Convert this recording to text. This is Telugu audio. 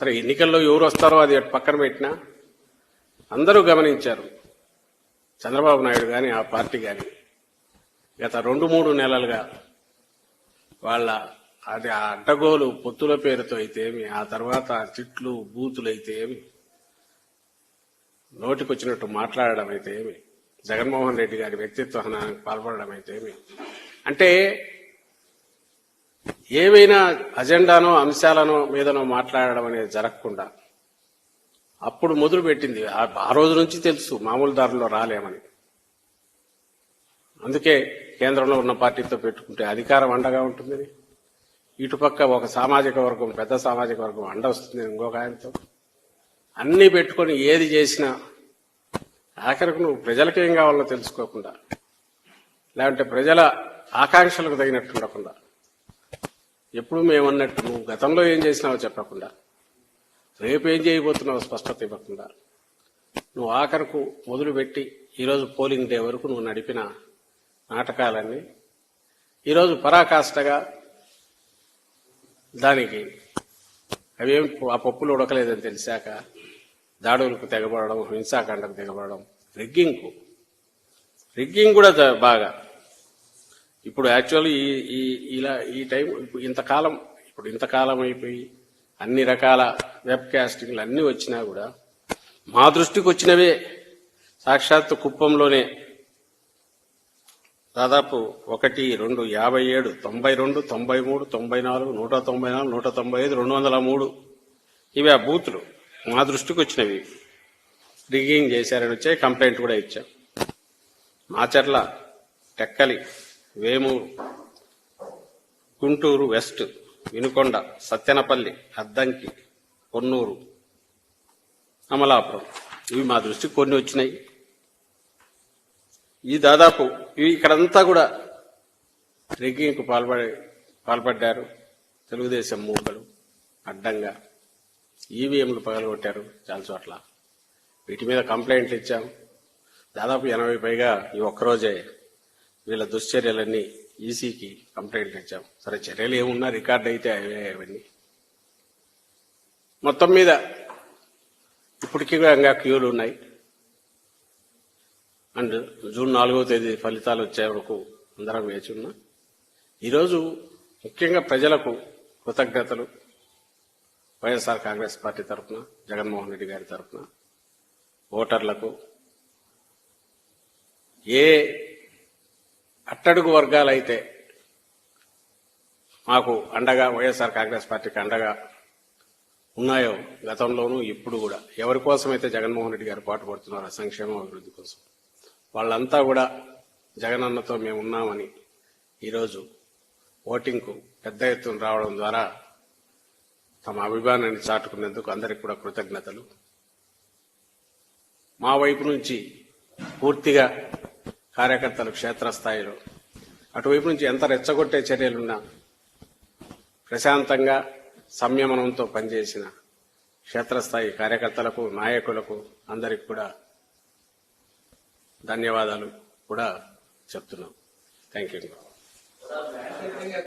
సరే ఎన్నికల్లో ఎవరు వస్తారో అది అటు పక్కన పెట్టినా అందరూ గమనించారు. చంద్రబాబు నాయుడు కానీ ఆ పార్టీ కానీ గత రెండు మూడు నెలలుగా వాళ్ళ అది ఆ అడ్డగోలు పొత్తుల పేరుతో అయితే ఏమి ఆ తర్వాత చిట్లు బూతులు అయితే ఏమి నోటికొచ్చినట్టు మాట్లాడడం అయితే ఏమి జగన్మోహన్ రెడ్డి గారి వ్యక్తిత్వ హనానికి పాల్పడడం అయితే ఏమి అంటే ఏవైనా అజెండానో అంశాలనో మీదనో మాట్లాడడం అనేది జరగకుండా అప్పుడు మొదలు పెట్టింది. ఆ- రోజు నుంచి తెలుసు మామూలు దారిలో రాలేమని. అందుకే కేంద్రంలో ఉన్న పార్టీతో పెట్టుకుంటే అధికారం అండగా ఉంటుంది. ఇటుపక్క ఒక సామాజిక వర్గం పెద్ద సామాజిక వర్గం అండ వస్తుంది ఇంకొక ఆయనతో. అన్ని పెట్టుకొని ఏది చేసినా ఆఖరికి నువ్వు ప్రజలకేం ఏం కావాలో తెలుసుకోకుండా లేదంటే ప్రజల ఆకాంక్షలకు తగినట్టు ఉండకుండా ఎప్పుడు మేమన్నట్టు నువ్వు గతంలో ఏం చేసినావో చెప్పకుండా రేపు ఏం చేయబోతున్నావో స్పష్టత ఇవ్వకుండా నువ్వు ఆఖరకు మొదలుపెట్టి ఈరోజు పోలింగ్ డే వరకు నువ్వు నడిపిన నాటకాలన్నీ ఈరోజు పరాకాష్ఠగా దానికి అవేం ఆ పప్పులు ఉడకలేదని తెలిసాక దాడులకు తెగబడడం హింసాకాండకు తెగబడడం రిగ్గింగ్కు రిగ్గింగ్ కూడా బాగా. ఇప్పుడు యాక్చువల్లీ ఈ ఈ ఇలా ఈ టైం ఇప్పుడు ఇంతకాలం ఇప్పుడు ఇంతకాలం అయిపోయి అన్ని రకాల వెబ్ కాస్టింగ్లు అన్నీ వచ్చినా కూడా మా దృష్టికి వచ్చినవే. సాక్షాత్తు కుప్పంలోనే దాదాపు ఒకటి రెండు యాభై ఏడు తొంభై రెండు తొంభై మూడు తొంభై నాలుగు నూట తొంభై నాలుగు నూట తొంభై ఐదు రెండు వందల మూడు. ఇవి ఆ బూతులు మా దృష్టికి వచ్చినవి. రిగ్గింగ్ చేశారని వచ్చే కంప్లైంట్ కూడా ఇచ్చాం. మాచర్ల టెక్కలి వేమూరు గుంటూరు వెస్ట్ వినుకొండ సత్యనపల్లి అద్దంకి కొన్నూరు అమలాపురం. ఇవి మా దృష్టికి కొన్ని వచ్చినాయి. ఈ దాదాపు ఇవి ఇక్కడంతా కూడా రిగ్గింగ్కు పాల్పడే పాల్పడ్డారు. తెలుగుదేశం మూకలు అడ్డంగా. ఈవీఎంలు పగలగొట్టారు చాలా చోట్ల. వీటి మీద కంప్లైంట్లు ఇచ్చాం. దాదాపు ఎనభై పైగా ఈ ఒక్కరోజే వీళ్ళ దుశ్చర్యలన్నీ ఈసీకి కంప్లైంట్లు ఇచ్చాం. సరే చర్యలు ఏమున్నా రికార్డ్ అయితే అవే అవన్నీ. మొత్తం మీద ఇప్పటికీ కూడా ఇంకా క్యూలు ఉన్నాయి. అండ్ జూన్ నాలుగో తేదీ ఫలితాలు వచ్చే వరకు అందరం వేచి ఉన్నా. ఈరోజు ముఖ్యంగా ప్రజలకు కృతజ్ఞతలు వైఎస్ఆర్ కాంగ్రెస్ పార్టీ తరఫున జగన్మోహన్ రెడ్డి గారి తరఫున. ఓటర్లకు ఏ అట్టడుగు వర్గాలైతే మాకు అండగా వైఎస్ఆర్ కాంగ్రెస్ పార్టీకి అండగా ఉన్నాయో గతంలోనూ ఇప్పుడు కూడా ఎవరి కోసమైతే జగన్మోహన్ రెడ్డి గారు పాటుపడుతున్నారో సంక్షేమం అభివృద్ధి కోసం వాళ్ళంతా కూడా జగనన్నతో మేము ఉన్నామని ఈరోజు ఓటింగ్కు పెద్ద ఎత్తున రావడం ద్వారా తమ అభిమానాన్ని చాటుకునేందుకు అందరికి కూడా కృతజ్ఞతలు. మా వైపు నుంచి పూర్తిగా కార్యకర్తలు క్షేత్రస్థాయిలో అటువైపు నుంచి ఎంత రెచ్చగొట్టే చర్యలున్నా ప్రశాంతంగా సంయమనంతో పనిచేసిన క్షేత్రస్థాయి కార్యకర్తలకు నాయకులకు అందరికి కూడా ధన్యవాదాలు కూడా చెప్తున్నాం. Thank you